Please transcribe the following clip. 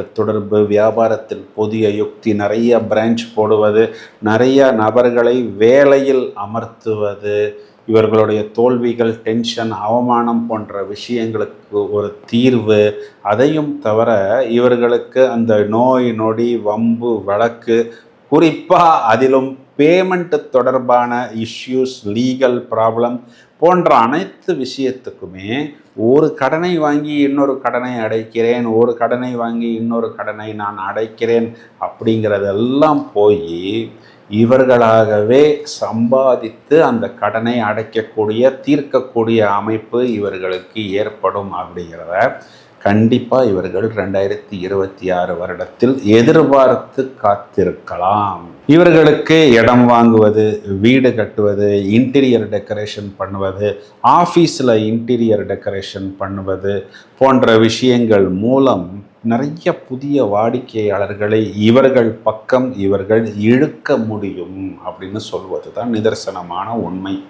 வெளிநாட்டு தொடர்பு வியாபாரத்தில் புதிய யுக்தி நிறைய பிரான்ச் போடுவது நிறைய நபர்களை வேலையில் அமர்த்துவது இவர்களுடைய தோல்விகள் டென்ஷன் அவமானம் போன்ற விஷயங்களுக்கு ஒரு தீர்வு அதையும் தவிர இவர்களுக்கு அந்த நோய் நொடி வம்பு வழக்கு குறிப்பாக அதிலும் பேமெண்ட் தொடர்பான இஷ்யூஸ் லீகல் ப்ராப்ளம் போன்ற அனைத்து விஷயத்துக்குமே ஒரு கடனை வாங்கி இன்னொரு கடனை அடைக்கிறேன் ஒரு கடனை வாங்கி இன்னொரு கடனை நான் அடைக்கிறேன் அப்படிங்கிறதெல்லாம் போய் இவர்களாகவே சம்பாதித்து அந்த கடனை அடைக்கக்கூடிய தீர்க்கக்கூடிய அமைப்பு இவர்களுக்கு ஏற்படும் அப்படிங்கிறத கண்டிப்பாக இவர்கள் ரெண்டாயிரத்தி இருபத்தி ஆறு வருடத்தில் எதிர்பார்த்து காத்திருக்கலாம். இவர்களுக்கு இடம் வாங்குவது வீடு கட்டுவது இன்டீரியர் டெக்கரேஷன் பண்ணுவது ஆஃபீஸில் இன்டீரியர் டெக்கரேஷன் பண்ணுவது போன்ற விஷயங்கள் மூலம் நிறைய புதிய வாடிக்கையாளர்களை இவர்கள் பக்கம் இவர்கள் இழுக்க முடியும் அப்படின்னு சொல்வது தான் நிதர்சனமான உண்மை.